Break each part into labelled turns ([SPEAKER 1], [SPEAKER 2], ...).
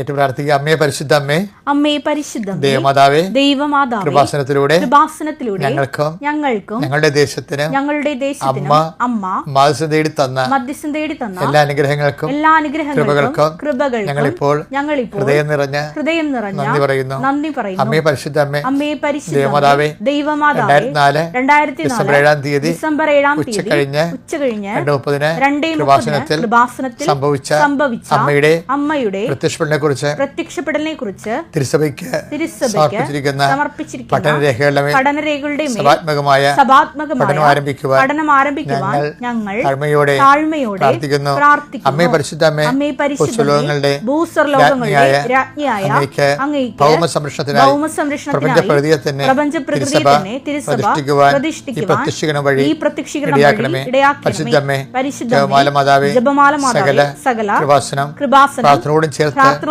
[SPEAKER 1] ഏറ്റവും പ്രാർത്ഥിക്കുക. അമ്മയെ പരിശുദ്ധ അമ്മേ
[SPEAKER 2] അമ്മേ പരിശുദ്ധം
[SPEAKER 1] ദേവമാതാവേ
[SPEAKER 2] ദൈവമാതാവേ
[SPEAKER 1] കൃപാസനത്തിലൂടെ
[SPEAKER 2] കൃപാസനത്തിലൂടെ
[SPEAKER 1] ഞങ്ങൾക്കും
[SPEAKER 2] ഞങ്ങൾക്കും
[SPEAKER 1] ഞങ്ങളുടെ ദേശത്തിന്
[SPEAKER 2] ഞങ്ങളുടെ ദേശത്തിനും അമ്മ
[SPEAKER 1] മധ്യസ്ഥം തേടി തന്ന
[SPEAKER 2] മധ്യസ്ഥം തേടി തന്ന
[SPEAKER 1] എല്ലാ അനുഗ്രഹങ്ങൾക്കും
[SPEAKER 2] എല്ലാ അനുഗ്രഹങ്ങൾക്കും
[SPEAKER 1] കൃപകൾക്കും
[SPEAKER 2] കൃപകൾ
[SPEAKER 1] ഞങ്ങളിപ്പോൾ
[SPEAKER 2] ഞങ്ങളിപ്പോൾ
[SPEAKER 1] ഹൃദയം നിറഞ്ഞ
[SPEAKER 2] ഹൃദയം നിറഞ്ഞ
[SPEAKER 1] നന്ദി പറയുന്നു.
[SPEAKER 2] നന്ദി പറയുന്നു.
[SPEAKER 1] അമ്മയെ പരിശുദ്ധ അമ്മേ
[SPEAKER 2] അമ്മയെ പരിശുദ്ധ
[SPEAKER 1] ദേവമാതാവേ
[SPEAKER 2] ദൈവമാതാവേ
[SPEAKER 1] രണ്ടായിരത്തി ഡിസംബർ ഏഴാം തീയതി
[SPEAKER 2] ഡിസംബർ ഏഴാം തീയതി
[SPEAKER 1] ഉച്ചകഴിഞ്ഞ്
[SPEAKER 2] ഉച്ച കഴിഞ്ഞ്
[SPEAKER 1] രണ്ട് മുപ്പതിന്
[SPEAKER 2] രണ്ടേ
[SPEAKER 1] കൃപാസനത്തിൽ സംഭവിച്ച
[SPEAKER 2] സംഭവിച്ച
[SPEAKER 1] അമ്മയുടെ
[SPEAKER 2] അമ്മയുടെ
[SPEAKER 1] പ്രത്യക്ഷപ്പെടനെ കുറിച്ച്
[SPEAKER 2] പ്രത്യക്ഷപ്പെടലിനെ കുറിച്ച്
[SPEAKER 1] തിരുസഭയ്ക്ക് സമർപ്പിച്ചിരിക്കുന്ന പഠനരേഖകളുടെ
[SPEAKER 2] പഠനരേഖകളുടെ
[SPEAKER 1] സഭാത്മകമായ പഠനം ആരംഭിക്കുവാൻ
[SPEAKER 2] പഠനം ആരംഭിക്കുവാൻ ഞങ്ങൾ
[SPEAKER 1] താഴ്മയോടെ
[SPEAKER 2] താഴ്മയോടെ
[SPEAKER 1] പ്രാർത്ഥിക്കുന്നു. അമ്മേ പരിശുദ്ധ അമ്മേ
[SPEAKER 2] അമ്മേ
[SPEAKER 1] ഭൂസ്വലോകങ്ങളുടെ
[SPEAKER 2] പരിശുദ്ധമേ ഭൂസ്വർലോകങ്ങളുടെ
[SPEAKER 1] രാജ്ഞിയായ
[SPEAKER 2] രാജ്ഞിയായ
[SPEAKER 1] അങ്ങേക്ക്
[SPEAKER 2] അങ്ങേക്ക്
[SPEAKER 1] ഭൗമ സംരക്ഷണത്തിനായി
[SPEAKER 2] ഭൗമ സംരക്ഷണത്തിനായി
[SPEAKER 1] പ്രപഞ്ചപ്രകൃതിയെ തന്നെ
[SPEAKER 2] പ്രപഞ്ച തന്നെ തിരുസഭ
[SPEAKER 1] പ്രതിഷ്ഠിക്കുവാൻ വഴി
[SPEAKER 2] ഈ പ്രത്യക്ഷീകരണം
[SPEAKER 1] ഇടയാക്കണമേ.
[SPEAKER 2] വഴി ഇടയാക്കണമേ പരിശുദ്ധമേ
[SPEAKER 1] ജപമാല
[SPEAKER 2] ജപമാല മാതാവേ
[SPEAKER 1] സകല
[SPEAKER 2] സകല
[SPEAKER 1] കൃപാസനം
[SPEAKER 2] കൃപാസനം
[SPEAKER 1] പ്രാർത്ഥനയോടും ചേർത്ത്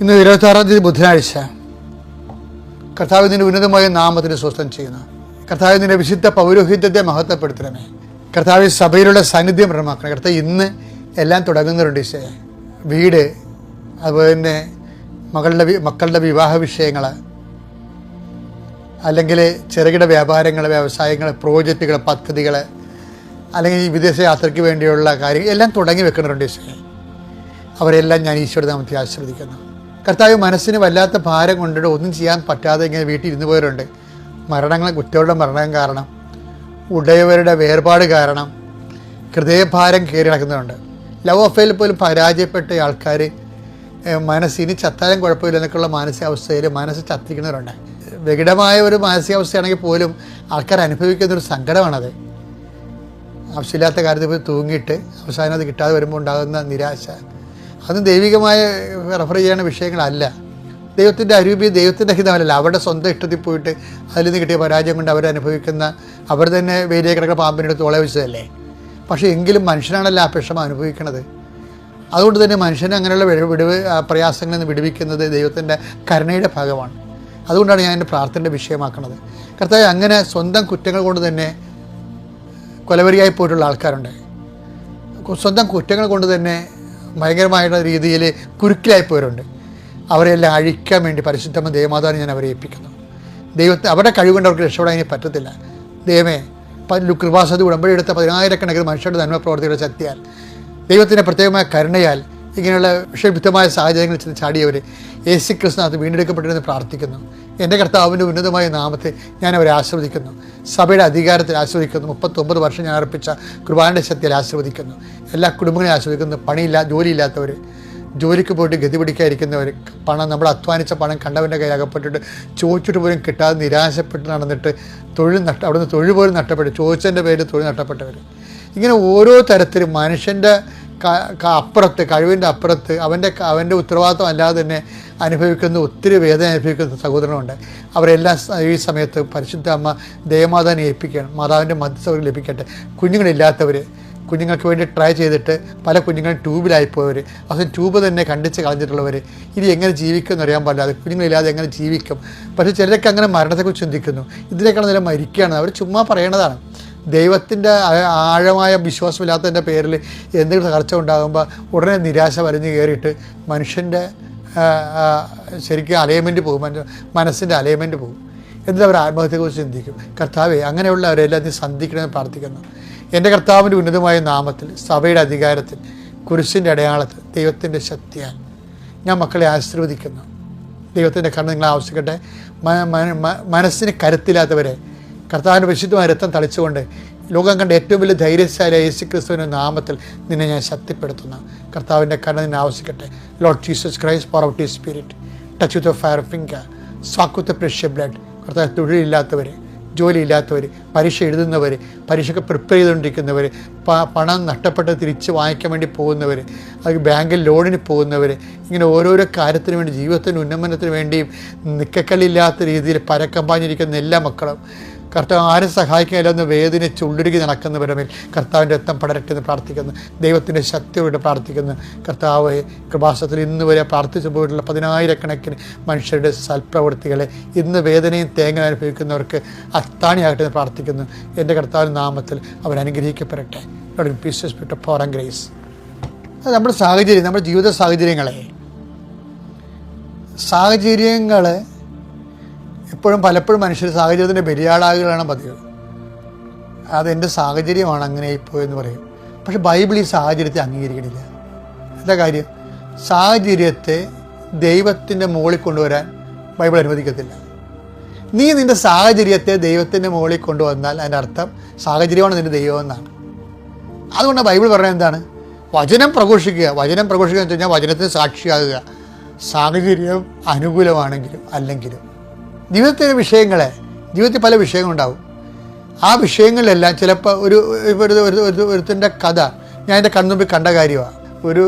[SPEAKER 1] ഇന്ന് ഇരുപത്തി ആറാം തീയതി ബുധനാഴ്ച. കർത്താവ് നിന്റെ ഉന്നതമായ നാമത്തിന് സ്വസ്ഥം ചെയ്യുന്നു. കർത്താവ് നിന്റെ വിശുദ്ധ പൗരോഹിത്യത്തെ മഹത്വപ്പെടുത്തണമേ. കർത്താവ് സഭയിലുള്ള സാന്നിധ്യം പ്രമാക്കണം കർത്താവ് ഇന്ന് എല്ലാം തുടങ്ങുന്നവരുണ്ട് ഈശേ വീട് അതുപോലെ തന്നെ മകളുടെ മക്കളുടെ വിവാഹ വിഷയങ്ങൾ അല്ലെങ്കിൽ ചെറുകിട വ്യാപാരങ്ങൾ വ്യവസായങ്ങൾ പ്രോജക്റ്റുകൾ പദ്ധതികൾ അല്ലെങ്കിൽ വിദേശ യാത്രയ്ക്ക് വേണ്ടിയുള്ള കാര്യങ്ങൾ എല്ലാം തുടങ്ങി വെക്കുന്നുണ്ട് ഈശോയെ. അവരെല്ലാം ഞാൻ ഈശോയുടെ നാമത്തിൽ കർത്താവ് മനസ്സിന് വല്ലാത്ത ഭാരം കൊണ്ടിട്ട് ഒന്നും ചെയ്യാൻ പറ്റാതെ ഇങ്ങനെ വീട്ടിൽ ഇരുന്ന് പോയവരുണ്ട്. മരണങ്ങൾ കുറ്റവരുടെ മരണം കാരണം ഉടയവരുടെ വേർപാട് കാരണം ഹൃദയഭാരം കയറി നടക്കുന്നവരുണ്ട്. ലവ് അഫെയിൽ പോലും പരാജയപ്പെട്ട ആൾക്കാർ മനസ്സിന് ചത്താലും കുഴപ്പമില്ല എന്നൊക്കെയുള്ള മാനസികാവസ്ഥയിൽ മനസ്സ് ചത്തിക്കുന്നവരുണ്ട് വികടമായ ഒരു മാനസികാവസ്ഥയാണെങ്കിൽ പോലും ആൾക്കാർ അനുഭവിക്കുന്ന ഒരു സങ്കടമാണത്. ആവശ്യമില്ലാത്ത കാര്യത്തിൽ പോയി തൂങ്ങിയിട്ട് അവസാനം അത് കിട്ടാതെ വരുമ്പോൾ ഉണ്ടാകുന്ന നിരാശ. അതൊന്നും ദൈവികമായ റെഫർ ചെയ്യുന്ന വിഷയങ്ങളല്ല. ദൈവത്തിന്റെ അരൂപി ദൈവത്തിന്റെ ഹിതമല്ല അവരുടെ സ്വന്തം ഇഷ്ടത്തിൽ പോയിട്ട് അതിൽ നിന്ന് കിട്ടിയ പരാജയം കൊണ്ട് അവരനുഭവിക്കുന്ന അവർ തന്നെ വേലിയെ കിടക്കുന്ന പാമ്പിന്റെ അടുത്ത് ഓളെ വെച്ചതല്ലേ? പക്ഷേ എങ്കിലും മനുഷ്യനാണല്ലോ ആ വിഷമം അനുഭവിക്കുന്നത് അതുകൊണ്ട് തന്നെ മനുഷ്യനെ അങ്ങനെയുള്ള വിടവ് പ്രയാസങ്ങളിൽ നിന്ന് വിടുവിക്കുന്നത് ദൈവത്തിന്റെ കരുണയുടെ ഭാഗമാണ്. അതുകൊണ്ടാണ് ഞാൻ എന്റെ പ്രാർത്ഥനയുടെ വിഷയമാക്കുന്നത് കർത്താവ് അങ്ങനെ സ്വന്തം കുറ്റങ്ങൾ കൊണ്ട് തന്നെ കൊലവരിയായി പോയിട്ടുള്ള ആൾക്കാരുണ്ട്. സ്വന്തം കുറ്റങ്ങൾ കൊണ്ട് തന്നെ ഭയങ്കരമായിട്ടുള്ള രീതിയിൽ കുരുക്കിലായി പോയവരുണ്ട് അവരെല്ലാം അഴിക്കാൻ വേണ്ടി പരിശുദ്ധമ ദേവമാതാവിനെ ഞാൻ അവരെ ഏൽപ്പിക്കുന്നു. ദൈവത്തെ അവരുടെ കഴിവുകൊണ്ട് അവർക്ക് രക്ഷപ്പെടാൻ ഇനി പറ്റത്തില്ല. ദൈവമേ കൃപാസതി ഉടമ്പടി എടുത്ത പതിനായിരക്കണക്കിന് മനുഷ്യരുടെ നന്മ പ്രവർത്തികളുടെ ശക്തിയാൽ ദൈവത്തിന്റെ പ്രത്യേകമായ കരുണയാൽ ഇങ്ങനെയുള്ള വിഷവിദ്ധമായ സാഹചര്യങ്ങളിൽ ചെന്ന് ചാടിയവർ യേശു ക്രിസ്തുനകത്ത് വീണ്ടെടുക്കപ്പെട്ടിരുന്ന് പ്രാർത്ഥിക്കുന്നു. എന്റെ കർത്താവിന്റെ ഉന്നതമായ നാമത്തെ ഞാൻ അവരെ ആസ്വദിക്കുന്നു സഭയുടെ അധികാരത്തിൽ ആസ്വദിക്കുന്നു മുപ്പത്തൊമ്പത് വർഷം ഞാൻ അർപ്പിച്ച കുർബാനയുടെ ശക്തിയിൽ ആസ്വദിക്കുന്നു എല്ലാ കുടുംബങ്ങളെയും ആസ്വദിക്കുന്നു പണിയില്ല ജോലിയില്ലാത്തവർ ജോലിക്ക് പോയിട്ട് ഗതി പിടിക്കാതിരിക്കുന്നവർ പണം നമ്മൾ അധ്വാനിച്ച പണം കണ്ടവന്റെ കയ്യിൽ അകപ്പെട്ടിട്ട് ചോദിച്ചിട്ട് പോലും കിട്ടാതെ നിരാശപ്പെട്ട് നടന്നിട്ട് തൊഴിൽ നഷ്ട അവിടുന്ന് തൊഴിൽ പോലും നഷ്ടപ്പെട്ടു. ചോദിച്ചതിന്റെ പേരിൽ തൊഴിൽ നഷ്ടപ്പെട്ടവർ ഇങ്ങനെ ഓരോ തരത്തിലും മനുഷ്യന്റെ അപ്പുറത്ത് കഴിവിന്റെ അപ്പുറത്ത് അവന്റെ അവന്റെ ഉത്തരവാദിത്വം അല്ലാതെ തന്നെ അനുഭവിക്കുന്ന ഒത്തിരി വേദന അനുഭവിക്കുന്ന സഹോദരനുണ്ട് അവരെല്ലാം ഈ സമയത്ത് പരിശുദ്ധ അമ്മ ദേവമാതാവിനെ ഏൽപ്പിക്കണം മാതാവിന്റെ മധ്യസ്ഥവർ ലഭിക്കട്ടെ. കുഞ്ഞുങ്ങളില്ലാത്തവർ കുഞ്ഞുങ്ങൾക്ക് വേണ്ടി ട്രൈ ചെയ്തിട്ട് പല കുഞ്ഞുങ്ങളും ട്യൂബിലായിപ്പോയവർ അവസാനം ട്യൂബ് തന്നെ കണ്ടിച്ച് കളഞ്ഞിട്ടുള്ളവർ ഇനി എങ്ങനെ ജീവിക്കുമെന്ന് അറിയാൻ പാടില്ലാതെ കുഞ്ഞുങ്ങളില്ലാതെ എങ്ങനെ ജീവിക്കും? പക്ഷേ ചിലരൊക്കെ അങ്ങനെ മരണത്തെക്കുറിച്ച് ചിന്തിക്കുന്നു. ഇതിനേക്കാൾ നില മരിക്കുകയാണ്. അവർ ചുമ്മാ പറയണതാണ്. ദൈവത്തിന്റെ ആഴമായ വിശ്വാസമില്ലാത്തതിന്റെ പേരിൽ എന്തെങ്കിലും തകർച്ച ഉണ്ടാകുമ്പോൾ ഉടനെ നിരാശ വരഞ്ഞു കയറിയിട്ട് മനുഷ്യന്റെ ശരിക്കും അലൈൻമെന്റ് പോകും. മന- മനസ്സിന്റെ അലൈൻമെന്റ് പോകും. എന്നിട്ട് അവർ ആത്മഹത്യയെക്കുറിച്ച് ചിന്തിക്കും. കർത്താവെ അങ്ങനെയുള്ളവരെല്ലാം നീ സന്ധിക്കണമെന്ന് പ്രാർത്ഥിക്കുന്നു. എന്റെ കർത്താവിന്റെ ഉന്നതമായ നാമത്തിൽ സഭയുടെ അധികാരത്തിൽ കുരിശിന്റെ അടയാളത്തിൽ ദൈവത്തിന്റെ ശക്തിയാൽ ഞാൻ മക്കളെ ആശീർവദിക്കുന്നു. ദൈവത്തിന്റെ കണ്ണ് നിങ്ങളെ മ- മനസ്സിന് കരുത്തില്ലാത്തവരെ കർത്താവിന്റെ വിശുദ്ധമായ രക്തം തളിച്ചുകൊണ്ട് ലോകം കണ്ട ഏറ്റവും വലിയ ധൈര്യശാലിയായ യേശു ക്രിസ്തുവിന്റെ നാമത്തിൽ നിന്നെ ഞാൻ ശക്തിപ്പെടുത്തുന്നു. കർത്താവിന്റെ കണ്ണ് നിന്നെ ആവശ്യിക്കട്ടെ Lord Jesus Christ power of spirit touch with fire finger സ്വാക്ക് with precious blood കർത്താവ് തൊഴിലില്ലാത്തവർ ജോലിയില്ലാത്തവർ പരീക്ഷ എഴുതുന്നവർ പരീക്ഷയ്ക്ക് പ്രിപ്പയർ ചെയ്തുകൊണ്ടിരിക്കുന്നവർ പണം നഷ്ടപ്പെട്ട് തിരിച്ച് വാങ്ങിക്കാൻ വേണ്ടി പോകുന്നവർ അത് ബാങ്കിൽ ലോണിന് പോകുന്നവർ ഇങ്ങനെ ഓരോരോ കാര്യത്തിന് വേണ്ടി ജീവിതത്തിന്റെ ഉന്നമനത്തിന് വേണ്ടിയും നിക്കക്കല്ലില്ലാത്ത രീതിയിൽ പരക്കമ്പാഞ്ഞിരിക്കുന്ന എല്ലാ മക്കളും കർത്താവ് ആരും സഹായിക്കാനില്ലെന്ന് വേദന ഉള്ളുരുകി നടക്കുന്നവരുടെ മേൽ കർത്താവിന്റെ രക്തം പടരട്ടെ എന്ന് പ്രാർത്ഥിക്കുന്നു. ദൈവത്തിന്റെ ശക്തിയോട് പ്രാർത്ഥിക്കുന്നു. കർത്താവ് കൃപാസത്തിൽ ഇന്ന് വരെ പ്രാർത്ഥിച്ചു പോയിട്ടുള്ള പതിനായിരക്കണക്കിന് മനുഷ്യരുടെ സൽപ്രവൃത്തികളെ ഇന്ന് വേദനയും തേങ്ങ അനുഭവിക്കുന്നവർക്ക് അത്താണിയാകട്ടെ എന്ന് പ്രാർത്ഥിക്കുന്നു. എന്റെ കർത്താവിന്റെ നാമത്തിൽ അവർ അനുഗ്രഹിക്കപ്പെടട്ടെ. Pieces with for and grace അത് നമ്മുടെ സാഹചര്യം നമ്മുടെ ജീവിത സാഹചര്യങ്ങളെ സാഹചര്യങ്ങൾ എപ്പോഴും പലപ്പോഴും മനുഷ്യർ സാഹചര്യത്തിന്റെ ബലിയാടാകുകളാണ് പതിവ്. അതെന്റെ സാഹചര്യമാണ് അങ്ങനെ ഇപ്പോയെന്ന് പറയും. പക്ഷെ ബൈബിൾ ഈ സാഹചര്യത്തെ അംഗീകരിക്കണില്ല. എന്താ കാര്യം? സാഹചര്യത്തെ ദൈവത്തിന്റെ മുകളിൽ കൊണ്ടുവരാൻ ബൈബിൾ അനുവദിക്കത്തില്ല. നീ നിന്റെ സാഹചര്യത്തെ ദൈവത്തിന്റെ മുകളിൽ കൊണ്ടുവന്നാൽ അതിന്റെ അർത്ഥം സാഹചര്യമാണ് നിന്റെ ദൈവം എന്നാണ്. അതുകൊണ്ട് ബൈബിൾ പറയുന്നത് എന്താണ്? വചനം പ്രഘോഷിക്കുക. വചനം പ്രഘോഷിക്കുക എന്ന് വെച്ച് കഴിഞ്ഞാൽ വചനത്തിന് സാക്ഷിയാകുക. സാഹചര്യം അനുകൂലമാണെങ്കിലും അല്ലെങ്കിലും. ജീവിതത്തിലെ വിഷയങ്ങളെ ജീവിതത്തിൽ പല വിഷയങ്ങളുണ്ടാവും. ആ വിഷയങ്ങളിലെല്ലാം ചിലപ്പോൾ ഒരു ഒരു ഒരു- ഒരു ഒരുത്തിന്റെ കഥ ഞാൻ എന്റെ കണ്ണുമ്പിൽ കണ്ട കാര്യമാണ് ഒരു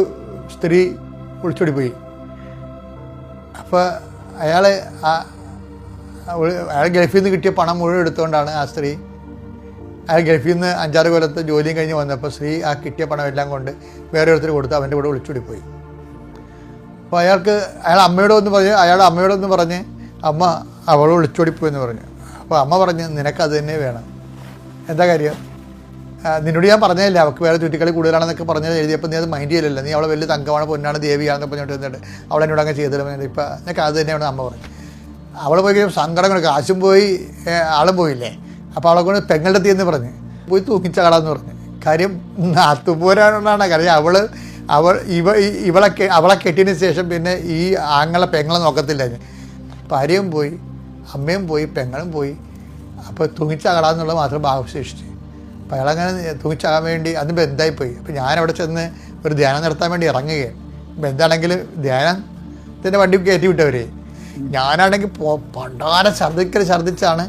[SPEAKER 1] സ്ത്രീ ഒളിച്ചോടി പോയി അപ്പോൾ അയാൾ അയാൾ ഗൾഫിൽ നിന്ന് കിട്ടിയ പണം മുഴുവൻ എടുത്തുകൊണ്ടാണ് ആ സ്ത്രീ. അയാൾ ഗൾഫിൽ നിന്ന് അഞ്ചാറ് കൊല്ലത്തെ ജോലിയും കഴിഞ്ഞ് വന്നപ്പോൾ സ്ത്രീ ആ കിട്ടിയ പണം എല്ലാം കൊണ്ട് വേറെ ഒരുത്തിന് കൊടുത്ത് അവന്റെ കൂടെ ഒളിച്ചോടി പോയി അപ്പോൾ അയാൾക്ക് അയാൾ അമ്മയോടൊന്ന് പറഞ്ഞ് അയാൾ അമ്മയോടൊന്ന് പറഞ്ഞ് അമ്മ അവൾ ഒളിച്ചോടിപ്പോയി എന്ന് പറഞ്ഞു. അപ്പോൾ അമ്മ പറഞ്ഞു നിനക്കത് തന്നെ വേണം. എന്താ കാര്യം? നിന്നോട് ഞാൻ പറഞ്ഞതല്ല അവൾക്ക് വേറെ ചുറ്റിക്കളി കൂടുതലാണെന്നൊക്കെ പറഞ്ഞത് എഴുതിയപ്പോൾ നീ അത് മൈൻഡ് ചെയ്യലല്ലോ. നീ അവളെ വലിയ തങ്കമാണ് പൊന്നാണ് ദേവിയാണെന്ന് പറഞ്ഞിട്ട് എന്നിട്ട് അവൾ എന്നോട് അങ്ങ് ചെയ്തില്ല ഇപ്പം നിനക്ക് അത് തന്നെയാണ് അമ്മ പറഞ്ഞു. അവൾ പോയി കഴിയുമ്പോൾ സങ്കടം കാശും പോയി ആളും പോയില്ലേ? അപ്പോൾ അവളെ കൊണ്ട് പെങ്ങളുടെ തീയെന്ന് പറഞ്ഞ് പോയി തൂക്കിച്ചാടാന്ന് പറഞ്ഞു. കാര്യം നാത്തുപോരാണെന്നാണ് കാര്യം അവൾ അവൾ ഇവ ഇവളെ അവളെ കെട്ടിയതിന് ശേഷം പിന്നെ ഈ ആങ്ങളെ പെങ്ങളെ നോക്കത്തില്ല ഭാര്യയും പോയി അമ്മയും പോയി പെങ്ങളും പോയി. അപ്പോൾ തൂങ്ങിച്ചാകാന്നുള്ളത് മാത്രം അവശേഷിച്ചു അപ്പോൾ അയാളങ്ങനെ തൂങ്ങിച്ചാകാൻ വേണ്ടി അത് ബന്ധായിപ്പോയി. അപ്പോൾ ഞാനവിടെ ചെന്ന് ഒരു ധ്യാനം നടത്താൻ വേണ്ടി ഇറങ്ങുകയാണ്. ബന്ധാണെങ്കിൽ ധ്യാനത്തിന്റെ വണ്ടി കയറ്റി വിട്ടവരെ. ഞാനാണെങ്കിൽ പണ്ടാരം ഛർദ്ദിക്കൽ ഛർദ്ദിച്ചാണ്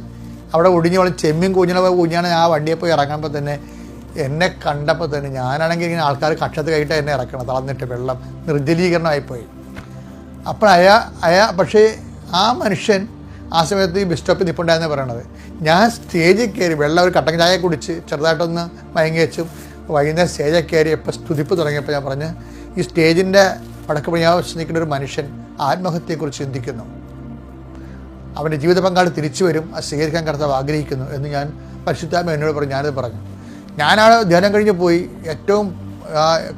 [SPEAKER 1] അവിടെ ഒടിഞ്ഞ് വളരെ ചെമ്മീൻ കുഞ്ഞിനെ കുഞ്ഞാണ് ആ വണ്ടിയെ പോയി ഇറങ്ങുമ്പോൾ തന്നെ എന്നെ കണ്ടപ്പോൾ തന്നെ ഞാനാണെങ്കിൽ ഇങ്ങനെ ആൾക്കാർ കക്ഷത്ത് കഴിഞ്ഞിട്ട് എന്നെ ഇറക്കണം തളർന്നിട്ട് വെള്ളം നിർജലീകരണമായിപ്പോയി. അപ്പോൾ അയാ അയാ പക്ഷേ ആ മനുഷ്യൻ ആ സമയത്ത് ഈ ബസ് സ്റ്റോപ്പിൽ നിൽപ്പുണ്ടായെന്ന് പറയണത്. ഞാൻ സ്റ്റേജിൽ കയറി വെള്ളം ഒരു കട്ടൻ ചായ കുടിച്ച് ചെറുതായിട്ടൊന്ന് മയങ്ങി വെച്ചും വൈകുന്നേരം സ്റ്റേജിൽ കയറിയപ്പോൾ സ്തുതിപ്പ് തുടങ്ങിയപ്പോൾ ഞാൻ പറഞ്ഞ് ഈ സ്റ്റേജിന്റെ വടക്ക് പണിയാവശ്യം നിൽക്കുന്ന ഒരു മനുഷ്യൻ ആത്മഹത്യയെക്കുറിച്ച് ചിന്തിക്കുന്നു. അവന്റെ ജീവിത പങ്കാളി തിരിച്ചു വരും അത് സ്വീകരിക്കാൻ കർത്താവ് ആഗ്രഹിക്കുന്നു എന്ന് ഞാൻ പരിശുദ്ധാത്മ എന്നോട് പറഞ്ഞു ഞാനത് പറഞ്ഞു. ആ ധ്യാനം കഴിഞ്ഞ് പോയി ഏറ്റവും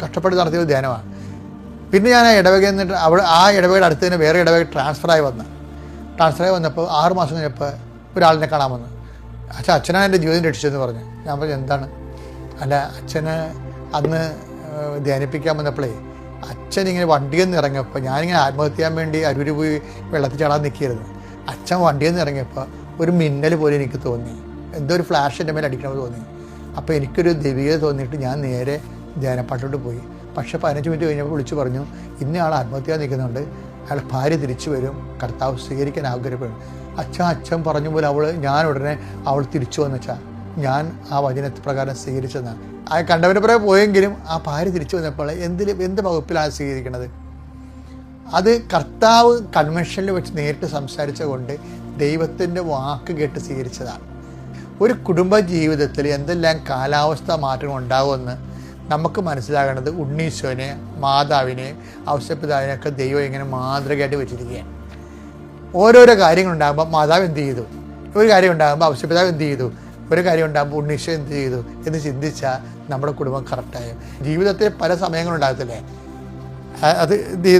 [SPEAKER 1] കഷ്ടപ്പെട്ട് നടത്തിയത് ധ്യാനമാണ്. പിന്നെ ഞാൻ ആ ഇടവകയിൽ നിന്നിട്ട് അവിടെ ആ ഇടവകയുടെ അടുത്ത് തന്നെ വേറെ ഇടവക ട്രാൻസ്ഫറായി വന്ന്. ട്രാൻസ്ഫറായി വന്നപ്പോൾ ആറ് മാസം കഴിഞ്ഞപ്പോൾ ഒരാളിനെ കാണാമെന്ന് വന്നു. അച്ഛനാണ് എന്റെ ജീവിതം രക്ഷിച്ചതെന്ന് പറഞ്ഞു. ഞാൻ പറഞ്ഞു എന്താണ്? അല്ല അച്ഛന് അന്ന് ധ്യാനിപ്പിക്കാൻ വന്നപ്പോഴേ അച്ഛൻ ഇങ്ങനെ വണ്ടിയിൽ നിന്ന് ഇറങ്ങിയപ്പോൾ ഞാനിങ്ങനെ ആത്മഹത്യ ചെയ്യാൻ വേണ്ടി അരൂര് പോയി വെള്ളത്തിൽ ചാടാൻ നിൽക്കരുത് അച്ഛൻ വണ്ടിയിൽ നിന്ന് ഇറങ്ങിയപ്പോൾ ഒരു മിന്നൽ പോലെ എനിക്ക് തോന്നി. എന്തോ ഒരു ഫ്ലാഷ് എന്റെ മേലെ അടിക്കണമെന്ന് തോന്നി. അപ്പോൾ എനിക്കൊരു ദൈവികത തോന്നിയിട്ട് ഞാൻ നേരെ ധ്യാനപ്പാട്ടിലോട്ട് പോയി. പക്ഷേ പതിനഞ്ച് മിനിറ്റ് കഴിഞ്ഞപ്പോൾ വിളിച്ചു പറഞ്ഞു ഇന്നയാൾ ആത്മഹത്യ നിൽക്കുന്നുണ്ട്. അയാൾ ഭാര്യ തിരിച്ചു വരും. കർത്താവ് സ്വീകരിക്കാൻ ആഗ്രഹപ്പെടും. അച്ഛൻ അച്ഛൻ പറഞ്ഞ പോലെ അവൾ ഞാൻ ഉടനെ അവൾ തിരിച്ചു വന്നുവെച്ചാൽ ഞാൻ ആ വചനപ്രകാരം സ്വീകരിച്ചതാണ് ആ കണ്ടവനെ പുറകെ പോയെങ്കിലും ആ ഭാര്യ തിരിച്ചു വന്നപ്പോൾ എന്തിൽ എന്ത് വകുപ്പിലാണ് സ്വീകരിക്കുന്നത് അത് കർത്താവ് കൺവെൻഷനിൽ വെച്ച് നേരിട്ട് സംസാരിച്ച കൊണ്ട് ദൈവത്തിന്റെ വാക്ക് കേട്ട് സ്വീകരിച്ചതാണ്. ഒരു കുടുംബ ജീവിതത്തിൽ എന്തെല്ലാം കാലാവസ്ഥ മാറ്റങ്ങൾ ഉണ്ടാകുമെന്ന് നമുക്ക് മനസ്സിലാകേണ്ടത് ഉണ്ണീശോനെ മാതാവിനെ ഔഷധപിതാവിനെയൊക്കെ ദൈവം ഇങ്ങനെ മാതൃകയായിട്ട് വെച്ചിരിക്കുകയാണ്. ഓരോരോ കാര്യങ്ങളുണ്ടാകുമ്പോൾ മാതാവ് എന്ത് ചെയ്തു? ഒരു കാര്യം ഉണ്ടാകുമ്പോൾ ഔഷധപിതാവ് എന്ത് ചെയ്തു? ഒരു കാര്യം ഉണ്ടാകുമ്പോൾ ഉണ്ണീശോ എന്ത് ചെയ്തു? എന്ന് ചിന്തിച്ചാൽ നമ്മുടെ കുടുംബം കറക്റ്റായും. ജീവിതത്തിൽ പല സമയങ്ങളുണ്ടാകത്തില്ലേ അത്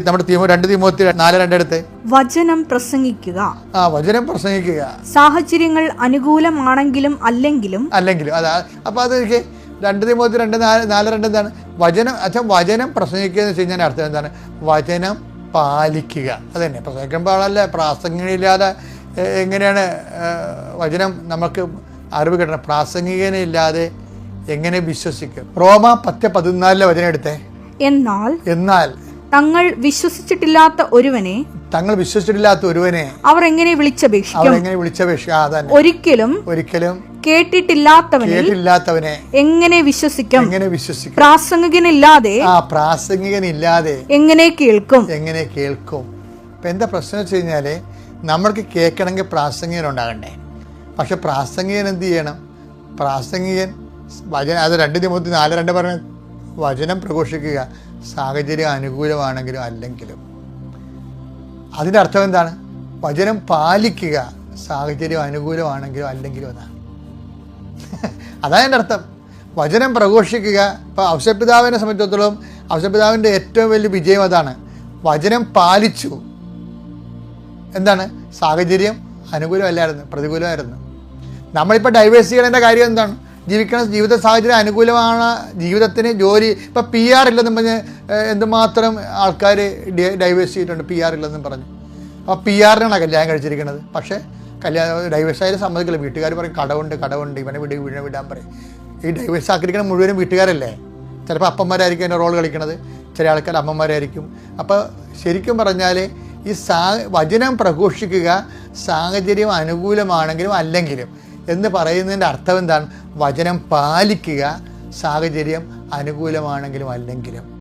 [SPEAKER 1] നമ്മുടെ തീമോ രണ്ട് തീമോത്തി നാല് രണ്ടെടുത്ത്.
[SPEAKER 2] വചനം പ്രസംഗിക്കുക.
[SPEAKER 1] ആ വചനം പ്രസംഗിക്കുക.
[SPEAKER 2] സാഹചര്യങ്ങൾ അനുകൂലമാണെങ്കിലും അല്ലെങ്കിലും
[SPEAKER 1] അല്ലെങ്കിലും അതാ അപ്പൊ അത് രണ്ട് തീമോത്തി രണ്ട് നാല് നാല് രണ്ട് എന്താണ്? വചനം അച്ഛൻ വചനം പ്രസംഗിക്കുക എന്ന് വെച്ച് കഴിഞ്ഞാൽ അർത്ഥം എന്താണ്? വചനം പാലിക്കുക. അത് തന്നെ. പ്രസംഗിക്കുമ്പോഴല്ല പ്രാസംഗികയില്ലാതെ എ- എങ്ങനെയാണ് വചനം നമുക്ക് അറിവ് കിട്ടണം. പ്രാസംഗികനില്ലാതെ എങ്ങനെ വിശ്വസിക്കും? റോമ പത്ത് പതിനാലിലെ വചനം എടുത്തേ.
[SPEAKER 2] എന്നാൽ
[SPEAKER 1] എന്നാൽ
[SPEAKER 2] തങ്ങൾ വിശ്വസിച്ചിട്ടില്ലാത്ത ഒരുവനെ
[SPEAKER 1] തങ്ങൾ വിശ്വസിച്ചിട്ടില്ലാത്ത ഒരുവനെ
[SPEAKER 2] അവർ എങ്ങനെ വിളിച്ചപേക്ഷിക്കും?
[SPEAKER 1] അവർ വിളിച്ചപേക്ഷ ആ തന്നെ
[SPEAKER 2] ഒരിക്കലും
[SPEAKER 1] ഒരിക്കലും
[SPEAKER 2] കേട്ടിട്ടില്ലാത്തവനിൽ
[SPEAKER 1] കേട്ടില്ലാത്തവനെ
[SPEAKER 2] എങ്ങനെ വിശ്വസിക്കും?
[SPEAKER 1] എങ്ങനെ വിശ്വസിക്കും?
[SPEAKER 2] പ്രാസംഗികനില്ലാതെ
[SPEAKER 1] ആ പ്രാസംഗികനില്ലാതെ
[SPEAKER 2] എങ്ങനെ കേൾക്കും?
[SPEAKER 1] എങ്ങനെ കേൾക്കും? ഇപ്പം എന്താ പ്രശ്നം വെച്ച് കഴിഞ്ഞാൽ നമ്മൾക്ക് കേൾക്കണമെങ്കിൽ പ്രാസംഗികൻ ഉണ്ടാകണ്ടേ. പക്ഷെ പ്രാസംഗികൻ എന്ത് ചെയ്യണം? പ്രാസംഗികൻ വചന അത് രണ്ട് തിമുത്തി നാല് രണ്ട് പറഞ്ഞ വചനം പ്രഘോഷിക്കുക സാഹചര്യം അനുകൂലമാണെങ്കിലും അല്ലെങ്കിലും. അതിന്റെ അർത്ഥം എന്താണ്? വചനം പാലിക്കുക സാഹചര്യം അനുകൂലമാണെങ്കിലും അല്ലെങ്കിലും അതാണ് അതാണ് എന്റെ അർത്ഥം. വചനം പ്രഘോഷിക്കുക. ഇപ്പോൾ ഔഷപിതാവിനെ സംബന്ധിച്ചിടത്തോളം ഔഷപിതാവിന്റെ ഏറ്റവും വലിയ വിജയം അതാണ്. വചനം പാലിച്ചു. എന്താണ്? സാഹചര്യം അനുകൂലമല്ലായിരുന്നു പ്രതികൂലമായിരുന്നു. നമ്മളിപ്പോൾ ഡൈവേഴ്സ് ചെയ്യണതിന്റെ കാര്യം എന്താണ്? ജീവിക്കണ ജീവിത സാഹചര്യം അനുകൂലമാണ്. ജീവിതത്തിന് ജോലി ഇപ്പോൾ പി ആർ ഇല്ലെന്നും പറഞ്ഞ് എന്തുമാത്രം ആൾക്കാർ ഡൈവേഴ്സ് ചെയ്തിട്ടുണ്ട് പി ആർ ഇല്ലെന്നും പറഞ്ഞു. അപ്പോൾ പി ആറിനാണ് കല്യാണം കഴിച്ചിരിക്കുന്നത് പക്ഷേ കല്യാണം ഡൈവേഴ്സ് ആയാലും സമ്മതിക്കില്ല. വീട്ടുകാർ പറയും കടവുണ്ട് കടവുണ്ട്. ഇവനെ വീട് ഇവനെ വിടാൻ പറയും. ഈ ഡൈവേഴ്സ് ആക്കിയിരിക്കുന്ന മുഴുവനും വീട്ടുകാരല്ലേ? ചിലപ്പോൾ അപ്പന്മാരായിരിക്കും എന്റെ റോൾ കളിക്കുന്നത് ചില ആൾക്കാർ അമ്മമാരായിരിക്കും. അപ്പോൾ ശരിക്കും പറഞ്ഞാൽ ഈ സാ വചനം പ്രഘോഷിക്കുക സാഹചര്യം അനുകൂലമാണെങ്കിലും അല്ലെങ്കിലും എന്ന് പറയുന്നതിന്റെ അർത്ഥം എന്താണ്? വചനം പാലിക്കുക സാഹചര്യം അനുകൂലമാണെങ്കിലും അല്ലെങ്കിലും.